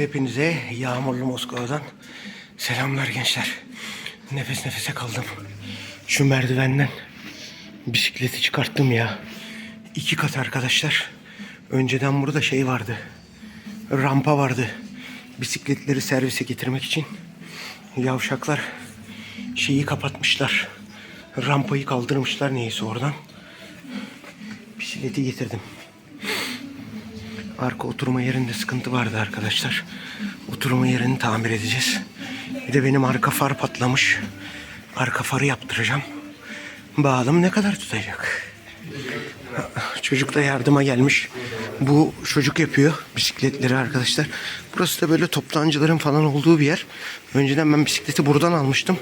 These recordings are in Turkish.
Hepinize yağmurlu Moskova'dan selamlar gençler. Nefes nefese kaldım. Şu merdivenden bisikleti çıkarttım ya. İki kat arkadaşlar. Önceden burada şey vardı. Rampa vardı. Bisikletleri servise getirmek için. Yavşaklar şeyi kapatmışlar. Rampayı kaldırmışlar neyse oradan. Bisikleti getirdim. Arka oturma yerinde sıkıntı vardı arkadaşlar. Oturma yerini tamir edeceğiz. Bir de benim arka far patlamış. Arka farı yaptıracağım. Bakalım ne kadar tutacak. Çocuk da yardıma gelmiş. Bu çocuk yapıyor bisikletleri arkadaşlar. Burası da böyle toptancıların falan olduğu bir yer. Önceden ben bisikleti buradan almıştım.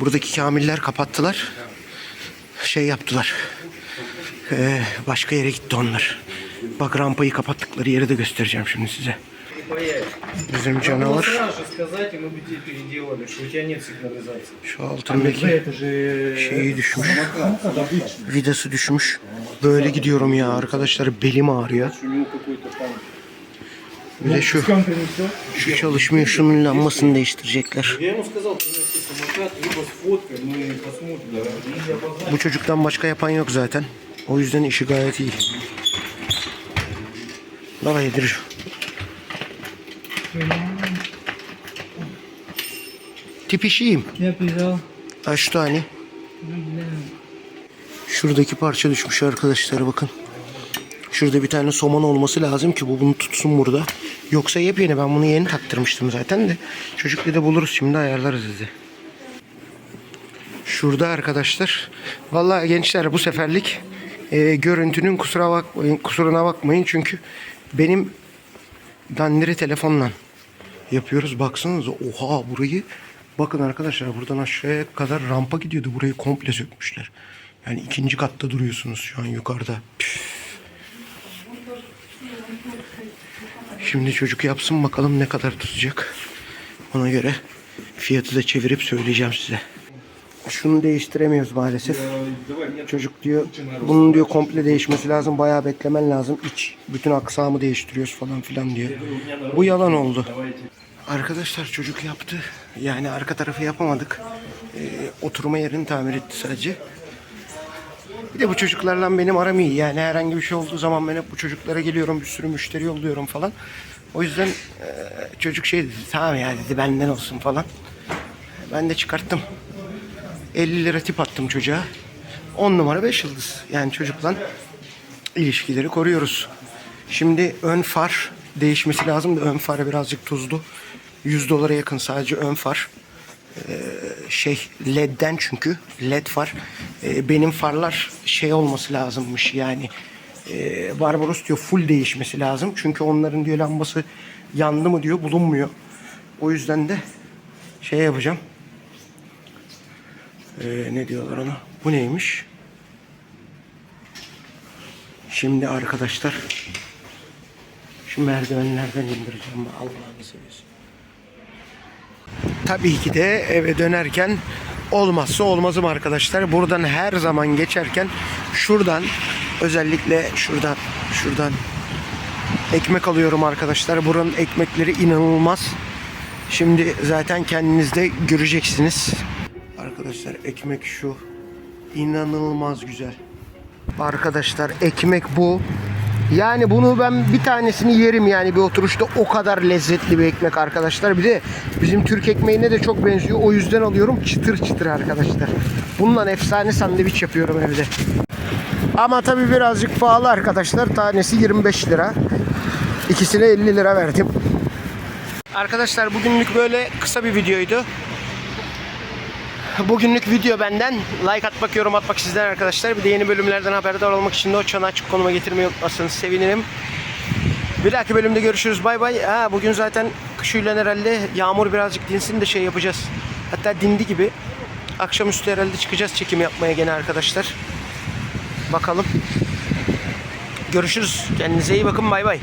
Buradaki kamiller kapattılar. Şey yaptılar. Ee, başka yere gitti onlar. Bak rampayı kapattıkları yeri de göstereceğim şimdi size. Bizim canavar. Şu altındaki şeyi düşmüş. Vidası düşmüş. Böyle gidiyorum ya arkadaşlar belim ağrıyor. Bir de şu, şu çalışmıyor. Şunun lambasını değiştirecekler. Bu çocuktan başka yapan yok zaten. O yüzden işi gayet iyi. Lava yedirir. Tipi şeyim. Kaç tane? Şuradaki parça düşmüş arkadaşlar bakın. Şurada bir tane soman olması lazım ki bu bunu tutsun burada. Yoksa yepyeni ben bunu yeni taktırmıştım zaten de. Çocuk bir buluruz şimdi ayarlarız sizi. Şurada arkadaşlar. Vallahi gençler bu seferlik e, görüntünün kusura bakmayın, kusuruna bakmayın çünkü benim dandiri telefonla yapıyoruz. Baksanıza oha burayı bakın arkadaşlar buradan aşağıya kadar rampa gidiyordu. Burayı komple sökmüşler. Yani ikinci katta duruyorsunuz şu an yukarıda. Şimdi çocuk yapsın bakalım ne kadar tutacak. Ona göre fiyatı da çevirip söyleyeceğim size şunu değiştiremiyoruz maalesef. Çocuk diyor bunun diyor komple değişmesi lazım. Bayağı beklemen lazım. İç bütün aksamı değiştiriyoruz falan filan diyor. Bu yalan oldu. Arkadaşlar çocuk yaptı. Yani arka tarafı yapamadık. Ee, oturma yerini tamir etti sadece. Bir de bu çocuklarla benim aram iyi. Yani herhangi bir şey olduğu zaman ben hep bu çocuklara geliyorum. Bir sürü müşteri yolluyorum falan. O yüzden e, çocuk şey dedi. Tamam ya dedi benden olsun falan. Ben de çıkarttım. 50 lira tip attım çocuğa. 10 numara 5 yıldız. Yani çocukla ilişkileri koruyoruz. Şimdi ön far değişmesi lazım da ön far birazcık tuzlu. 100 dolara yakın sadece ön far. Ee, şey ledden çünkü led far. Ee, benim farlar şey olması lazımmış yani. Ee, Barbaros diyor full değişmesi lazım. Çünkü onların diyor lambası yandı mı diyor bulunmuyor. O yüzden de şey yapacağım. Ee, ne diyorlar ona? Bu neymiş? Şimdi arkadaşlar şu merdivenlerden indireceğim. Allah'ını seversen. Tabii ki de eve dönerken olmazsa olmazım arkadaşlar. Buradan her zaman geçerken şuradan özellikle şuradan şuradan ekmek alıyorum arkadaşlar. Buranın ekmekleri inanılmaz. Şimdi zaten kendiniz de göreceksiniz. Arkadaşlar ekmek şu. İnanılmaz güzel. Arkadaşlar ekmek bu. Yani bunu ben bir tanesini yerim yani bir oturuşta o kadar lezzetli bir ekmek arkadaşlar. Bir de bizim Türk ekmeğine de çok benziyor. O yüzden alıyorum çıtır çıtır arkadaşlar. Bundan efsane sandviç yapıyorum evde. Ama tabi birazcık pahalı arkadaşlar. Tanesi 25 lira. İkisine 50 lira verdim. Arkadaşlar bugünlük böyle kısa bir videoydu. Bugünlük video benden. Like atmak, yorum atmak sizden arkadaşlar. Bir de yeni bölümlerden haberdar olmak için de o çanağı açık konuma getirmeyi unutmazsanız sevinirim. Bir dahaki bölümde görüşürüz. Bay bay. Ha, bugün zaten kışıyla herhalde yağmur birazcık dinsin de şey yapacağız. Hatta dindi gibi. Akşamüstü herhalde çıkacağız çekim yapmaya gene arkadaşlar. Bakalım. Görüşürüz. Kendinize iyi bakın. Bay bay.